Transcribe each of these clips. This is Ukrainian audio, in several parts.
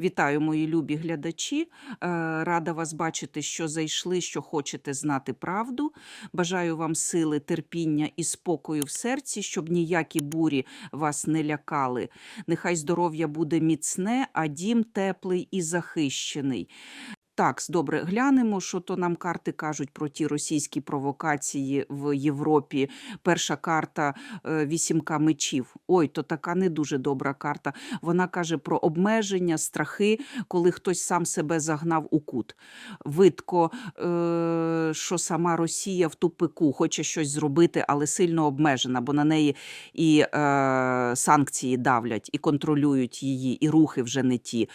Вітаю, мої любі глядачі. Е, Рада вас бачити, що зайшли, що хочете знати правду. Бажаю вам сили, терпіння і спокою в серці, щоб ніякі бурі вас не лякали. Нехай здоров'я буде міцне, а дім теплий і захищений. Так, добре, глянемо, що то нам карти кажуть про ті російські провокації в Європі. Перша карта е, вісімка мечів. Ой, то така не дуже добра карта. Вона каже про обмеження, страхи, коли хтось сам себе загнав у кут. Видко, е, що сама Росія в тупику хоче щось зробити, але сильно обмежена, бо на неї і е, санкції давлять, і контролюють її, і рухи вже не ті.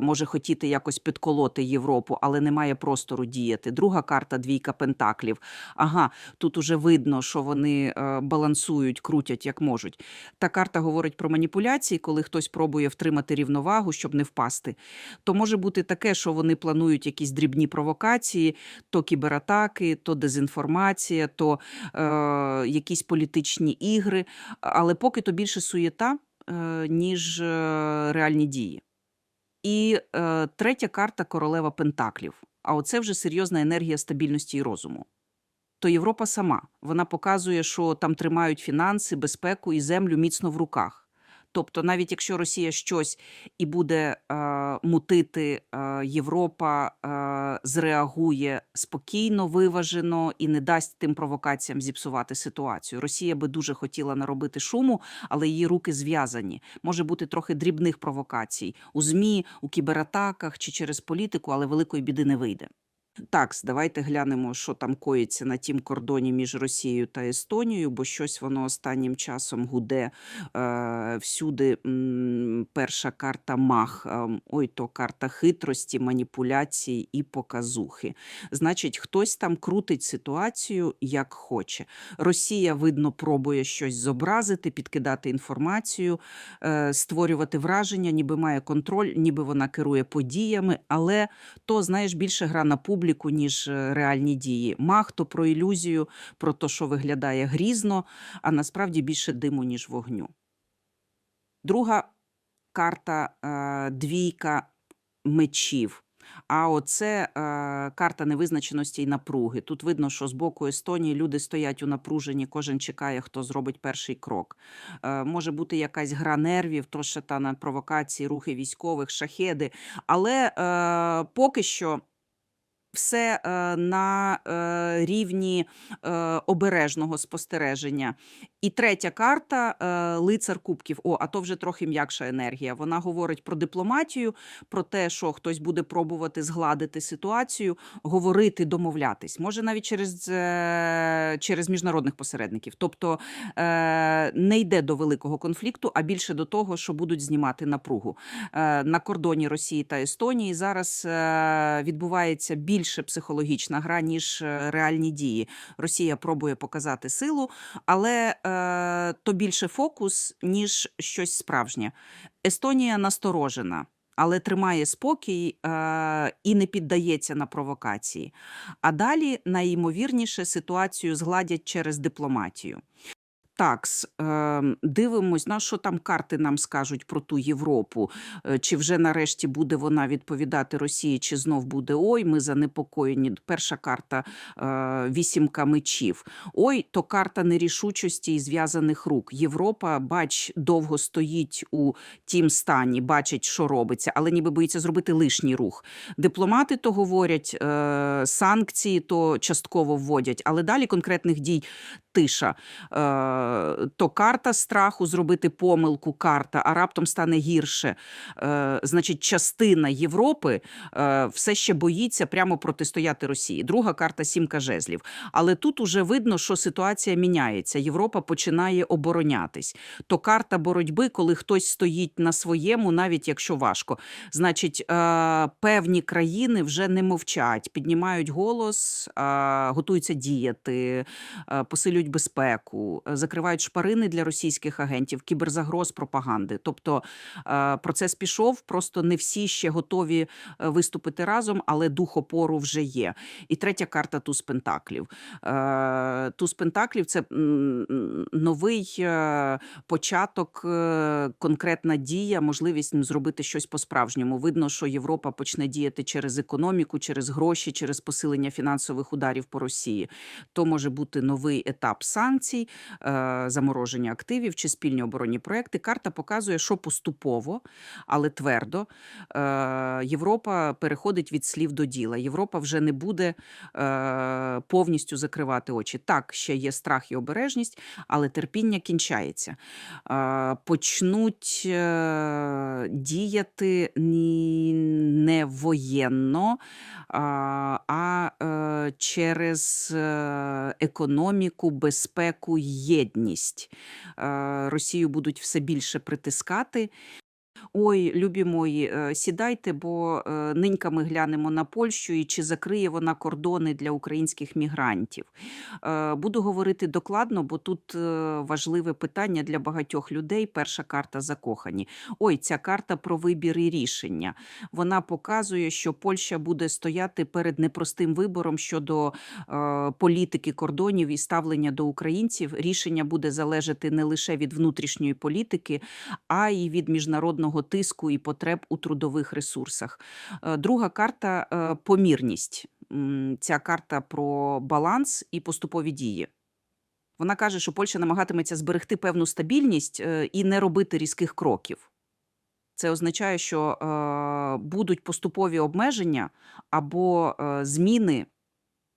Може хотіти якось підколоти Європу, але немає простору діяти. Друга карта двійка пентаклів. Ага, тут уже видно, що вони е, балансують, крутять як можуть. Та карта говорить про маніпуляції, коли хтось пробує втримати рівновагу, щоб не впасти. То може бути таке, що вони планують якісь дрібні провокації, то кібератаки, то дезінформація, то е, якісь політичні ігри. Але поки то більше суєта, е, ніж е, реальні дії. І е, третя карта королева Пентаклів. А оце вже серйозна енергія стабільності і розуму. То Європа сама вона показує, що там тримають фінанси, безпеку і землю міцно в руках. Тобто, навіть якщо Росія щось і буде е, мутити, е, Європа е, зреагує спокійно, виважено і не дасть тим провокаціям зіпсувати ситуацію. Росія би дуже хотіла наробити шуму, але її руки зв'язані. Може бути трохи дрібних провокацій у ЗМІ, у кібератаках чи через політику, але великої біди не вийде. Так, давайте глянемо, що там коїться на тім кордоні між Росією та Естонією, бо щось воно останнім часом гуде е, всюди. Перша карта мах, ем, ой, то карта хитрості, маніпуляції і показухи. Значить, хтось там крутить ситуацію як хоче. Росія, видно, пробує щось зобразити, підкидати інформацію, е, створювати враження, ніби має контроль, ніби вона керує подіями, але то, знаєш, більше гра на публіку, ніж е, реальні дії. Мах то про ілюзію, про те, що виглядає грізно, а насправді більше диму, ніж вогню. Друга карта е, двійка мечів. А оце е, карта невизначеності і напруги. Тут видно, що з боку Естонії люди стоять у напруженні, кожен чекає, хто зробить перший крок. Е, може бути якась гра нервів, то та на провокації, рухи військових, шахеди. Але е, поки що. Все е, на е, рівні е, обережного спостереження. І третя карта лицар кубків. О, а то вже трохи м'якша енергія. Вона говорить про дипломатію, про те, що хтось буде пробувати згладити ситуацію, говорити, домовлятись. Може навіть через, через міжнародних посередників. Тобто не йде до великого конфлікту, а більше до того, що будуть знімати напругу. На кордоні Росії та Естонії зараз відбувається більше психологічна гра, ніж е, реальні дії. Росія пробує показати силу, але е, то більше фокус, ніж щось справжнє. Естонія насторожена. Але тримає спокій е, і не піддається на провокації. А далі, найімовірніше, ситуацію згладять через дипломатію. Так, е, дивимось, на що там карти нам скажуть про ту Європу. Е, Чи вже нарешті буде вона відповідати Росії, чи знов буде ой, ми занепокоєні. Перша карта е, вісімка мечів. Ой, то карта нерішучості і зв'язаних рук. Європа, бач, довго стоїть у тім стані, бачить, що робиться, але ніби боїться зробити лишній рух. Дипломати то говорять, е, санкції то частково вводять, але далі конкретних дій тиша. Е, то карта страху зробити помилку, карта, а раптом стане гірше. Е, значить, частина Європи е, все ще боїться прямо протистояти Росії. Друга карта сімка жезлів. Але тут уже видно, що ситуація міняється. Європа починає оборонятись. То карта боротьби, коли хтось стоїть на своєму, навіть якщо важко. Значить, певні країни вже не мовчать, піднімають голос, готуються діяти, посилюють посилюють безпеку, е, закривають шпарини для російських агентів, кіберзагроз пропаганди. Тобто е, процес пішов, просто не всі ще готові е, виступити разом, але дух опору вже є. І третя карта туз пентаклів. Туз пентаклів це новий початок, конкретна дія, можливість зробити щось по-справжньому. Видно, що Європа почне діяти через економіку, через гроші, через посилення фінансових ударів по Росії. То може бути новий етап санкцій, е, замороження активів чи спільні оборонні проекти. Карта показує, що поступово, але твердо е, Європа переходить від слів до діла. Європа вже не буде е, повністю закривати очі. Так, ще є страх і обережність, але терпіння кінчається. Почнуть діяти не воєнно, а, через е, економіку, безпеку, єдність. Е, Росію будуть все більше притискати. Ой, любі мої, е, сідайте, бо е, нинька ми глянемо на Польщу і чи закриє вона кордони для українських мігрантів. Е, Буду говорити докладно, бо тут важливе питання для багатьох людей. Перша карта закохані. Ой, ця карта про вибір і рішення. Вона показує, що Польща буде стояти перед непростим вибором щодо політики кордонів і ставлення до українців. Рішення буде залежати не лише від внутрішньої політики, а й від міжнародного тиску і потреб у трудових ресурсах. Е, Друга карта е, помірність. Ця карта про баланс і поступові дії. Вона каже, що Польща намагатиметься зберегти певну стабільність е, і не робити різких кроків. Це означає, що будуть поступові обмеження або зміни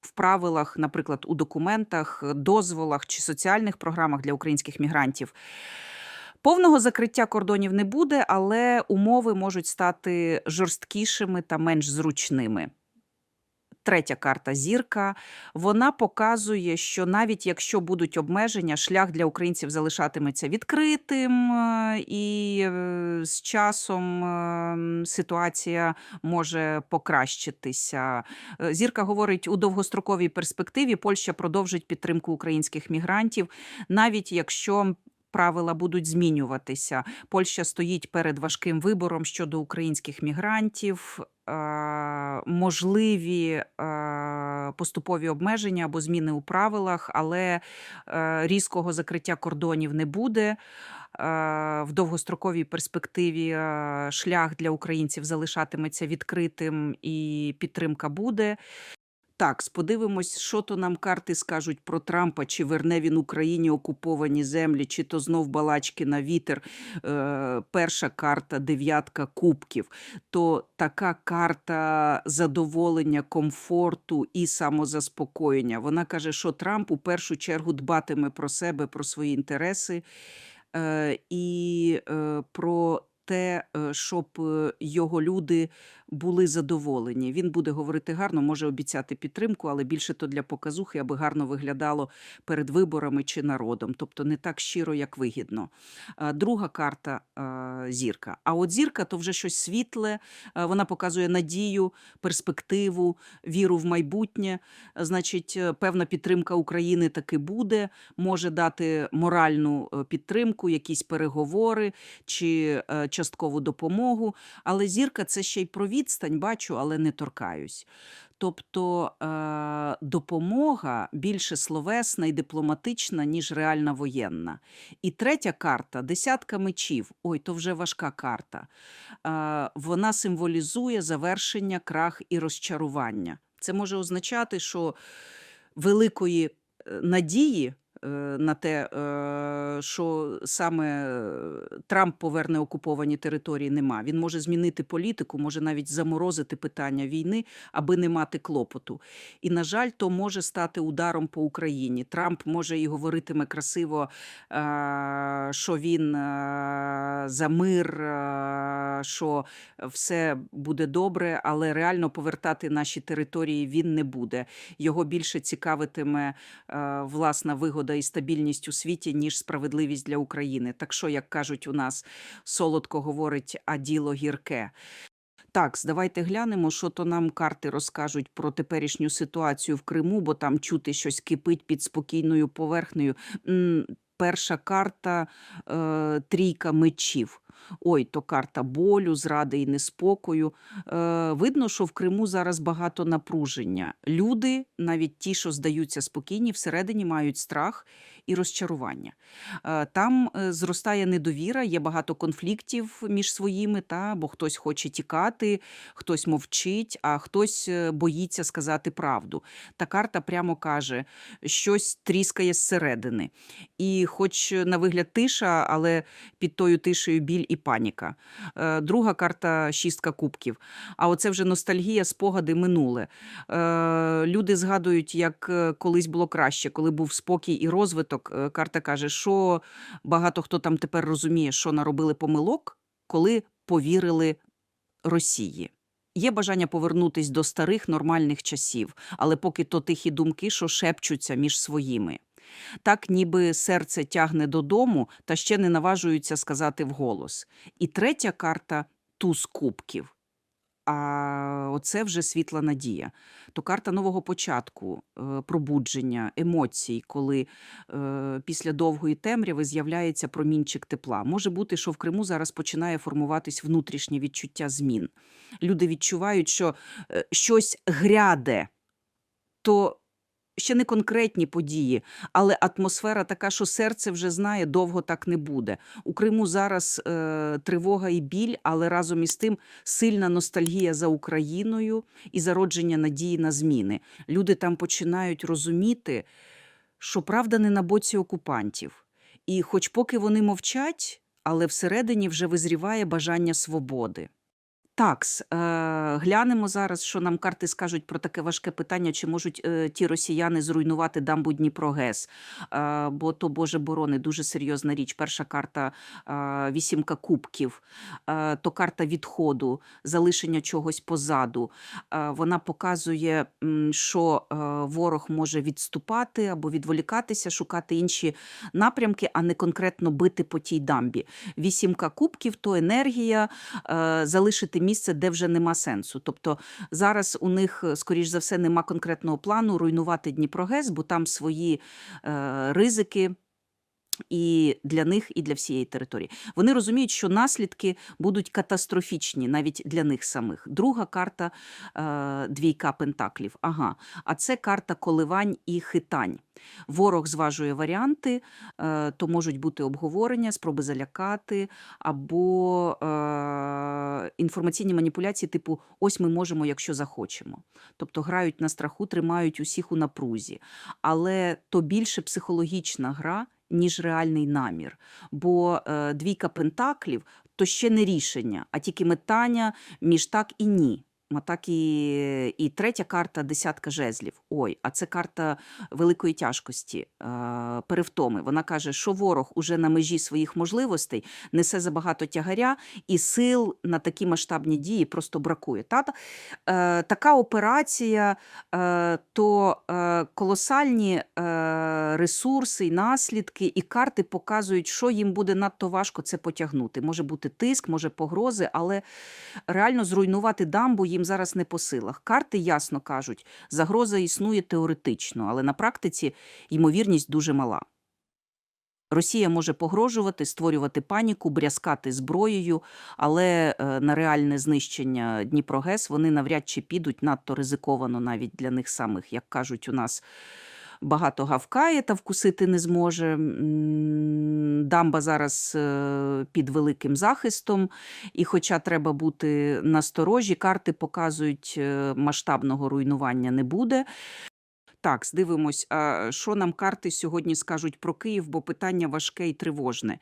в правилах, наприклад, у документах, дозволах чи соціальних програмах для українських мігрантів. Повного закриття кордонів не буде, але умови можуть стати жорсткішими та менш зручними. Третя карта зірка. Вона показує, що навіть якщо будуть обмеження, шлях для українців залишатиметься відкритим, е, і е, з часом е, ситуація може покращитися. Зірка говорить, у довгостроковій перспективі Польща продовжить підтримку українських мігрантів, навіть якщо. Правила будуть змінюватися. Польща стоїть перед важким вибором щодо українських мігрантів. Е, можливі е, поступові обмеження або зміни у правилах, але е, різкого закриття кордонів не буде. В довгостроковій перспективі шлях для українців залишатиметься відкритим і підтримка буде. Так, подивимось, що то нам карти скажуть про Трампа, чи верне він Україні окуповані землі, чи то знов балачки на вітер. Е, перша карта дев'ятка кубків. То така карта задоволення, комфорту і самозаспокоєння. Вона каже, що Трамп у першу чергу дбатиме про себе, про свої інтереси е, і е, про те, е, щоб е, його люди були задоволені. Він буде говорити гарно, може обіцяти підтримку, але більше то для показухи, аби гарно виглядало перед виборами чи народом. Тобто не так щиро, як вигідно. Друга карта зірка. А от зірка то вже щось світле. Вона показує надію, перспективу, віру в майбутнє. Значить, е, певна підтримка України таки буде, може дати моральну е, підтримку, якісь переговори чи е, часткову допомогу. Але зірка це ще й про відстань, бачу, але не торкаюсь. Тобто е, допомога більше словесна і дипломатична, ніж реальна воєнна. І третя карта десятка мечів. Ой, то вже важка карта. Е, вона символізує завершення, крах і розчарування. Це може означати, що великої е, надії на те, е, що саме е, Трамп поверне окуповані території, нема. Він може змінити політику, може навіть заморозити питання війни, аби не мати клопоту. І, на жаль, то може стати ударом по Україні. Трамп може і говоритиме красиво, е, що він е, за мир, е, що все буде добре, але реально повертати наші території він не буде. Його більше цікавитиме е, власна вигода і стабільність у світі, ніж справедливість для України. Так що, як кажуть у нас, солодко говорить, а діло гірке. Так, давайте глянемо, що то нам карти розкажуть про теперішню ситуацію в Криму, бо там чути щось кипить під спокійною поверхнею. Перша карта е, трійка мечів. Ой, то карта болю, зради і неспокою. Е, видно, що в Криму зараз багато напруження. Люди, навіть ті, що здаються спокійні, всередині мають страх і розчарування. Е, Там е, зростає недовіра, є багато конфліктів між своїми, та, бо хтось хоче тікати, хтось мовчить, а хтось е, боїться сказати правду. Та карта прямо каже, щось тріскає зсередини. І хоч на вигляд тиша, але під тою тишею біль і паніка. Е, Друга карта шістка кубків. А оце вже ностальгія, спогади минуле. Е, Люди згадують, як е, колись було краще, коли був спокій і розвиток. Карта каже, що багато хто там тепер розуміє, що наробили помилок, коли повірили Росії. Є бажання повернутись до старих нормальних часів, але поки то тихі думки, що шепчуться між своїми. Так, ніби серце тягне додому, та ще не наважуються сказати вголос. І третя карта туз кубків. А оце вже світла надія. То карта нового початку, е, пробудження, емоцій, коли е, після довгої темряви з'являється промінчик тепла. Може бути, що в Криму зараз починає формуватись внутрішнє відчуття змін. Люди відчувають, що е, щось гряде, то ще не конкретні події, але атмосфера така, що серце вже знає, довго так не буде. У Криму зараз е, тривога і біль, але разом із тим сильна ностальгія за Україною і зародження надії на зміни. Люди там починають розуміти, що правда не на боці окупантів. І хоч поки вони мовчать, але всередині вже визріває бажання свободи. Такс, е, глянемо зараз, що нам карти скажуть про таке важке питання, чи можуть е, ті росіяни зруйнувати дамбу Дніпро-ГЕС. Е, бо то, Боже борони, дуже серйозна річ. Перша карта е, вісімка кубків, е, то карта відходу, залишення чогось позаду. Е, вона показує, що е, ворог може відступати або відволікатися, шукати інші напрямки, а не конкретно бити по тій дамбі. Вісімка кубків то енергія, е, залишити місце, де вже нема сенсу. Тобто зараз у них, е, скоріш за все, нема конкретного плану руйнувати Дніпрогес, бо там свої е, ризики. І для них, і для всієї території. Вони розуміють, що наслідки будуть катастрофічні навіть для них самих. Друга карта е, двійка пентаклів. Ага, а це карта коливань і хитань. Ворог зважує варіанти, е, то можуть бути обговорення, спроби залякати, або е, інформаційні маніпуляції, типу ось ми можемо, якщо захочемо. Тобто грають на страху, тримають усіх у напрузі. Але то більше психологічна гра, ніж реальний намір. Бо е, двійка пентаклів то ще не рішення, а тільки метання між так і ні. Так і, і третя карта десятка жезлів. Ой, а це карта великої тяжкості, е, перевтоми. Вона каже, що ворог уже на межі своїх можливостей несе забагато тягаря, і сил на такі масштабні дії просто бракує. Та, е, така операція е, то е, колосальні е, ресурси наслідки, і карти показують, що їм буде надто важко це потягнути. Може бути тиск, може погрози, але реально зруйнувати дамбу їм зараз не по силах. Карти ясно кажуть, загроза існує теоретично, але на практиці ймовірність дуже мала. Росія може погрожувати, створювати паніку, брязкати зброєю, але е, на реальне знищення Дніпрогес вони навряд чи підуть надто ризиковано навіть для них самих, як кажуть у нас. Багато гавкає та вкусити не зможе. Дамба зараз е, під великим захистом, і хоча треба бути насторожі, карти показують, е, масштабного руйнування не буде. Так, здивимось, що нам карти сьогодні скажуть про Київ, бо питання важке і тривожне.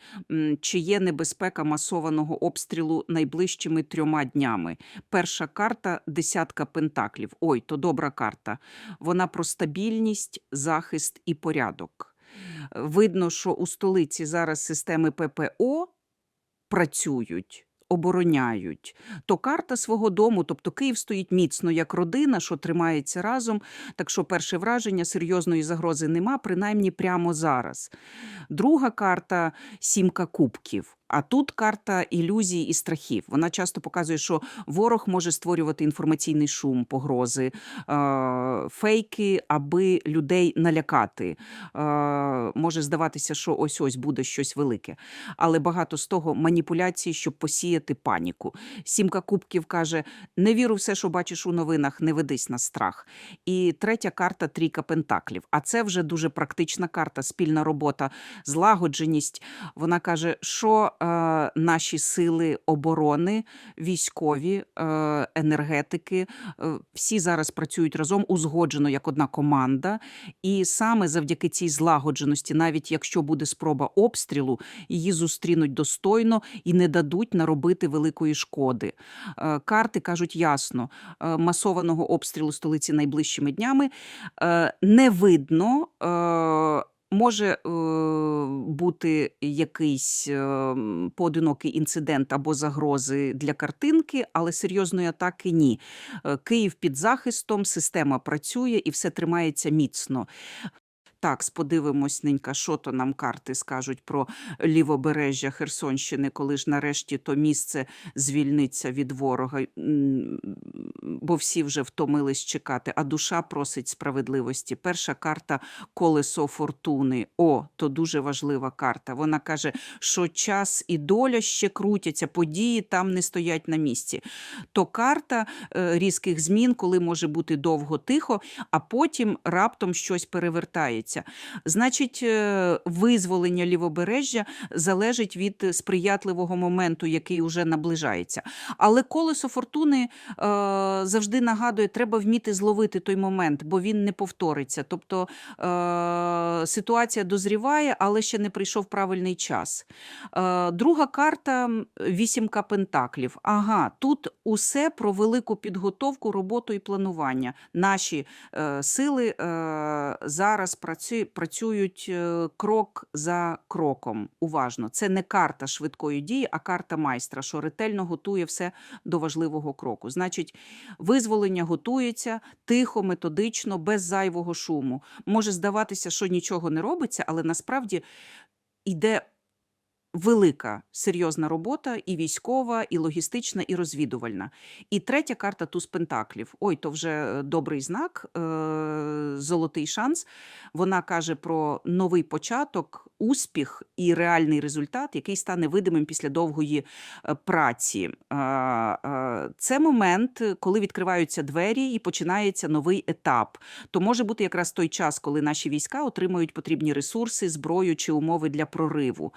Чи є небезпека масованого обстрілу найближчими трьома днями? Перша карта десятка пентаклів. Ой, то добра карта. Вона про стабільність, захист і порядок. Видно, що у столиці зараз системи ППО працюють. Обороняють то карта свого дому, тобто Київ стоїть міцно як родина, що тримається разом. Так що перше враження серйозної загрози нема, принаймні прямо зараз. Друга карта сімка кубків. А тут карта ілюзій і страхів. Вона часто показує, що ворог може створювати інформаційний шум, погрози, е, фейки, аби людей налякати. Е, може здаватися, що ось ось буде щось велике. Але багато з того маніпуляції, щоб посіяти паніку. Сімка кубків каже: не віру все, що бачиш у новинах, не ведись на страх. І третя карта трійка пентаклів. А це вже дуже практична карта, спільна робота, злагодженість. Вона каже, що наші сили оборони, військові, е, енергетики, е, всі зараз працюють разом узгоджено як одна команда. І саме завдяки цій злагодженості, навіть якщо буде спроба обстрілу, її зустрінуть достойно і не дадуть наробити великої шкоди. Е, Карти кажуть ясно, масованого обстрілу столиці найближчими днями не видно. Може е, бути якийсь е, поодинокий інцидент або загрози для картинки, але серйозної атаки ні. Е, Київ під захистом, система працює і все тримається міцно. Так, сподивимось, ненька, що то нам карти скажуть про лівобережжя Херсонщини, коли ж нарешті то місце звільниться від ворога, бо всі вже втомились чекати, а душа просить справедливості. Перша карта колесо фортуни. О, то дуже важлива карта. Вона каже, що час і доля ще крутяться, події там не стоять на місці. То карта е, різких змін, коли може бути довго тихо, а потім раптом щось перевертається. Значить, е, визволення лівобережжя залежить від сприятливого моменту, який уже наближається. Але колесо фортуни е, завжди нагадує, треба вміти зловити той момент, бо він не повториться. Тобто е, ситуація дозріває, але ще не прийшов правильний час. Друга карта вісімка пентаклів. Ага, тут усе про велику підготовку, роботу і планування. Наші сили зараз працю, працюють е, крок за кроком. Уважно. Це не карта швидкої дії, а карта майстра, що ретельно готує все до важливого кроку. Значить, визволення готується тихо, методично, без зайвого шуму. Може здаватися, що нічого не робиться, але насправді йде велика серйозна робота, і військова, і логістична, і розвідувальна. І третя карта туз пентаклів. Ой, то вже добрий знак, е, золотий шанс. Вона каже про новий початок, успіх і реальний результат, який стане видимим після довгої е, праці. Е, е, Це момент, коли відкриваються двері і починається новий етап. То може бути якраз той час, коли наші війська отримують потрібні ресурси, зброю чи умови для прориву.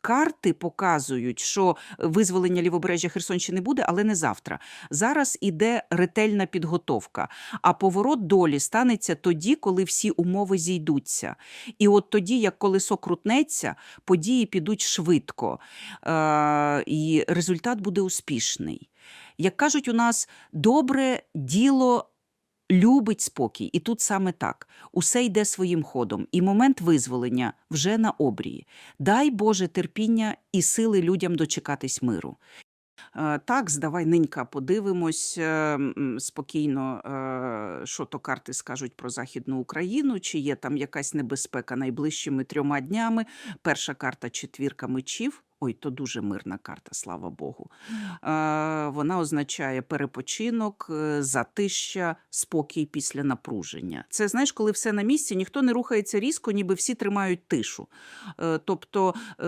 Карти показують, що визволення лівобережжя Херсонщини буде, але не завтра. Зараз іде ретельна підготовка, а поворот долі станеться тоді, коли всі умови зійдуться. І от тоді, як колесо крутнеться, події підуть швидко, е, і результат буде успішний. Як кажуть у нас, добре діло любить спокій, і тут саме так. Усе йде своїм ходом, і момент визволення вже на обрії. Дай Боже терпіння і сили людям дочекатись миру. Е, Так, здавай ненька, подивимось е, спокійно, е, що то карти скажуть про Західну Україну, чи є там якась небезпека найближчими трьома днями. Перша карта четвірка мечів. Ой, то дуже мирна карта, слава Богу. Е, Вона означає перепочинок, е, затища, спокій після напруження. Це знаєш, коли все на місці, ніхто не рухається різко, ніби всі тримають тишу. Е, Тобто е,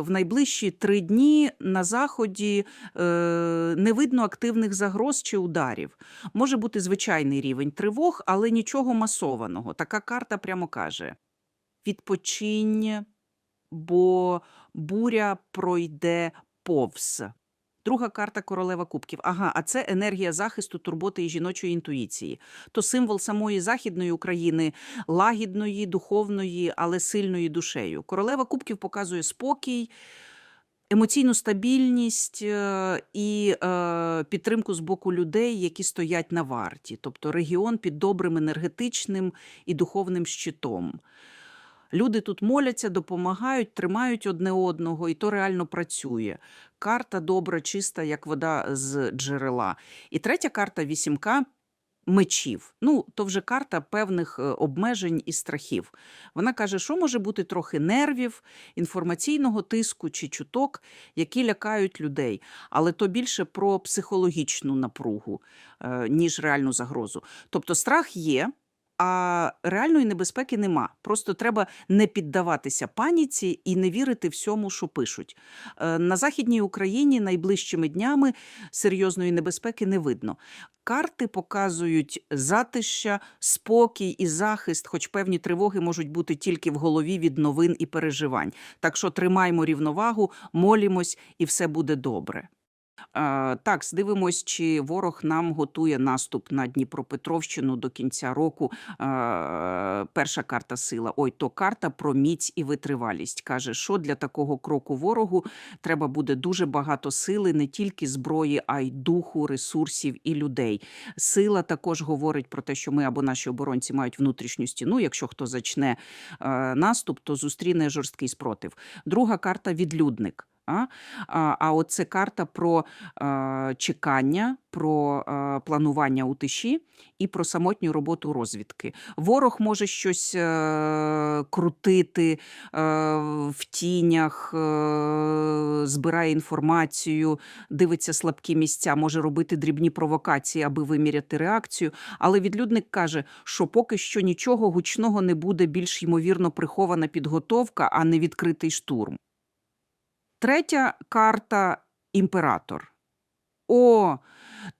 в найближчі три дні на заході е, не видно активних загроз чи ударів. Може бути звичайний рівень тривог, але нічого масованого. Така карта прямо каже: відпочинь, бо буря пройде повз. Друга карта королева кубків. Ага, а це енергія захисту, турботи і жіночої інтуїції. То символ самої західної України, лагідної, духовної, але сильної душею. Королева кубків показує спокій, емоційну стабільність е, і е, підтримку з боку людей, які стоять на варті, тобто регіон під добрим енергетичним і духовним щитом. Люди тут моляться, допомагають, тримають одне одного, і то реально працює. Карта добра, чиста, як вода з джерела. І третя карта вісімка. мечів. Ну, то вже карта певних е, обмежень і страхів. Вона каже, що може бути трохи нервів, інформаційного тиску чи чуток, які лякають людей. Але то більше про психологічну напругу, е, ніж реальну загрозу. Тобто страх є. А реальної небезпеки нема. Просто треба не піддаватися паніці і не вірити всьому, що пишуть. Е, На Західній Україні найближчими днями серйозної небезпеки не видно. Карти показують затища, спокій і захист, хоч певні тривоги можуть бути тільки в голові від новин і переживань. Так що тримаймо рівновагу, молімось, і все буде добре. Е, Так, здивимось, чи ворог нам готує наступ на Дніпропетровщину до кінця року. Е, Перша карта сила. Ой, то карта про міць і витривалість. Каже, що для такого кроку ворогу треба буде дуже багато сили, не тільки зброї, а й духу, ресурсів і людей. Сила також говорить про те, що ми або наші оборонці мають внутрішню стіну. Якщо хто зачне е, наступ, то зустріне жорсткий спротив. Друга карта відлюдник. А, а, а карта про е, чекання, про е, планування у тиші і про самотню роботу розвідки. Ворог може щось е, крутити е, в тінях, е, збирає інформацію, дивиться слабкі місця, може робити дрібні провокації, аби виміряти реакцію. Але відлюдник каже, що поки що нічого гучного не буде, більш ймовірно прихована підготовка, а не відкритий штурм. Третя карта імператор. О,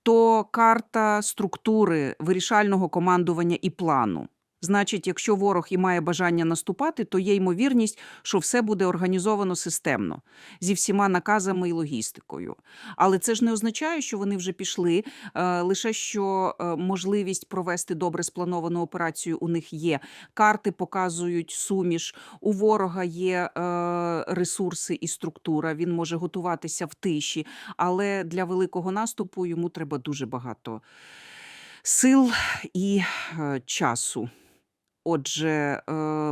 то карта структури, вирішального командування і плану. Значить, якщо ворог і має бажання наступати, то є ймовірність, що все буде організовано системно, зі всіма наказами і логістикою. Але це ж не означає, що вони вже пішли, е, лише що е, можливість провести добре сплановану операцію у них є. Карти показують суміш. У ворога є е, ресурси і структура. Він може готуватися в тиші, але для великого наступу йому треба дуже багато сил і часу. Отже, е,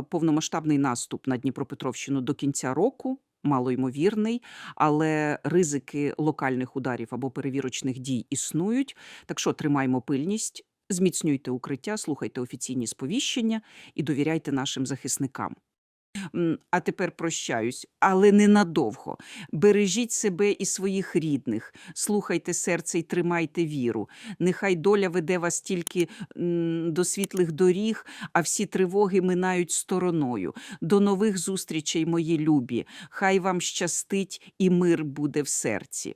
повномасштабний наступ на Дніпропетровщину до кінця року. Малоймовірний, але ризики локальних ударів або перевірочних дій існують. Так що тримаймо пильність, зміцнюйте укриття, слухайте офіційні сповіщення і довіряйте нашим захисникам. А тепер прощаюсь, але ненадовго. Бережіть себе і своїх рідних, слухайте серце і тримайте віру. Нехай доля веде вас тільки до світлих доріг, а всі тривоги минають стороною. До нових зустрічей, мої любі. Хай вам щастить і мир буде в серці.